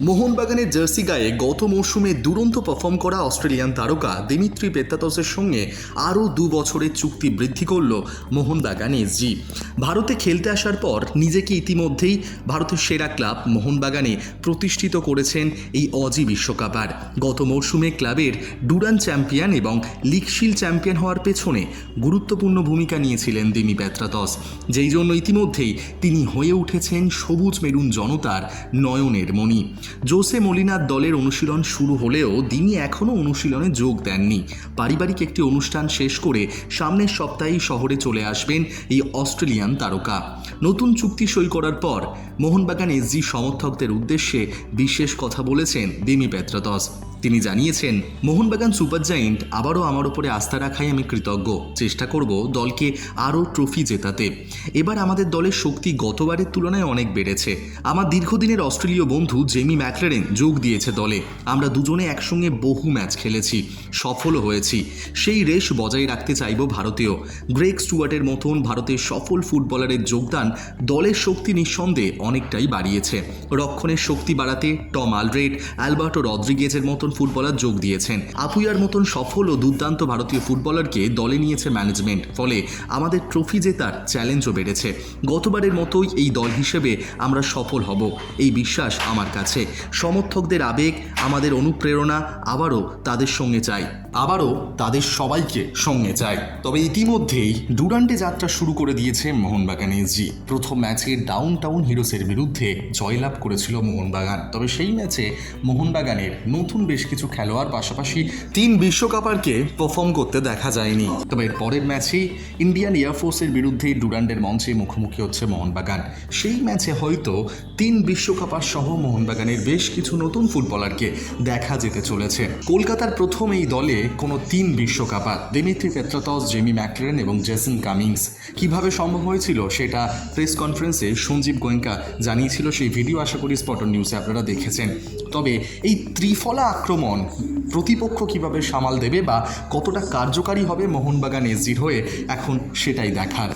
মোহনবাগানের জার্সি গায়ে গত মৌসুমে দুরন্ত পারফর্ম করা অস্ট্রেলিয়ান তারকা দিমিত্রি পেত্তাতসের সঙ্গে আরও দু বছরের চুক্তি বৃদ্ধি করল মোহনবাগান এসজি ভারতে খেলতে আসার পর নিজেকে ইতিমধ্যেই ভারতের সেরা ক্লাব মোহনবাগানে প্রতিষ্ঠিত করেছেন এই অজি বিশ্বকাপার গত মৌসুমে ক্লাবের ডুরান চ্যাম্পিয়ন এবং লিগশিল চ্যাম্পিয়ন হওয়ার পেছনে গুরুত্বপূর্ণ ভূমিকা নিয়েছিলেন দিমি পেত্রাতস যেই জন্য ইতিমধ্যেই তিনি হয়ে উঠেছেন সবুজ মেরুন জনতার নয়নের মণি। জোসে মলিনার দলের অনুশীলন শুরু হলেও দিনই এখনও অনুশীলনে যোগ দেননি। পারিবারিক একটি অনুষ্ঠান শেষ করে সামনের সপ্তাহেই শহরে চলে আসবেন এই অস্ট্রেলিয়ান তারকা। নতুন চুক্তি সই করার পর মোহনবাগান এসজি সমর্থকদের উদ্দেশ্যে বিশেষ কথা বলেছেন দিমি পেত্রাতস। তিনি জানিয়েছেন, মোহনবাগান সুপার জায়েন্ট আবারও আমার ওপরে আস্থা রাখাই আমি কৃতজ্ঞ। চেষ্টা করব দলকে আরও ট্রফি জেতাতে। এবার আমাদের দলের শক্তি গতবারের তুলনায় অনেক বেড়েছে। আমার দীর্ঘদিনের অস্ট্রেলীয় বন্ধু জেমি ম্যাকলারেন যোগ দিয়েছে দলে। আমরা দুজনে একসঙ্গে বহু ম্যাচ খেলেছি সফলও হয়েছি। সেই রেশ বজায় রাখতে চাইব ভারতীয়। গ্রেগ স্টুয়ার্টের মতন ভারতের সফল ফুটবলারের যোগদান দলের শক্তি নিঃসন্দেহে অনেকটাই বাড়িয়েছে। রক্ষণের শক্তি বাড়াতে টম আলরেড অ্যালবার্টো রদ্রিগেজের মতন ফুটবলার যোগ দিয়েছেন। আপুইয়ার মতন সফল ও দুর্দান্ত ভারতীয় ফুটবলারকে দলে নিয়েছে ম্যানেজমেন্ট ফলে আমাদের ট্রফি জেতার চ্যালেঞ্জও বেড়েছে। গতবারের মতোই এই দল হিসেবে আমরা সফল হব, এই বিশ্বাস আমার কাছে। সমর্থকদের আবেগ, আমাদের অনুপ্রেরণা আবারও তাদের সঙ্গে চাই। আবারও তাদের সবাইকে সঙ্গে চাই। তবে ইতিমধ্যেই ডুরান্টে যাত্রা শুরু করে দিয়েছে মোহনবাগান এসজি প্রথম ম্যাচে ডাউন টাউন হিরোসের বিরুদ্ধে জয়লাভ করেছিল মোহনবাগান। তবে সেই ম্যাচে মোহনবাগানের নতুন বেশ কিছু খেলোয়াড় পাশাপাশি তিন বিশ্বকাপারকে পারফর্ম করতে দেখা যায়নি। তবে এর পরের ম্যাচেই ইন্ডিয়ান এয়ারফোর্সের বিরুদ্ধে ডুরান্ডের মঞ্চে মুখোমুখি হচ্ছে মোহনবাগান। সেই ম্যাচে হয়তো তিন বিশ্বকাপার সহ মোহনবাগানের বেশ কিছু নতুন ফুটবলারকে দেখা যেতে চলেছে। কলকাতার প্রথম এই দলে কোনো তিন বিশ্বকাপার, দিমিত্রি পেত্রাতস, জেমি ম্যাকলেন এবং জেসন কামিংস। কীভাবে সম্ভব হয়েছিল সেটা প্রেস কনফারেন্সে সঞ্জীব গোয়েঙ্কা জানিয়েছিল, সেই ভিডিও আশা করি স্পটন নিউজে আপনারা দেখেছেন। তবে এই ত্রিফলা আক্রমণ প্রতিপক্ষ কীভাবে সামাল দেবে বা কতটা কার্যকারী হবে মোহনবাগান এসজির হয়ে, এখন সেটাই দেখার।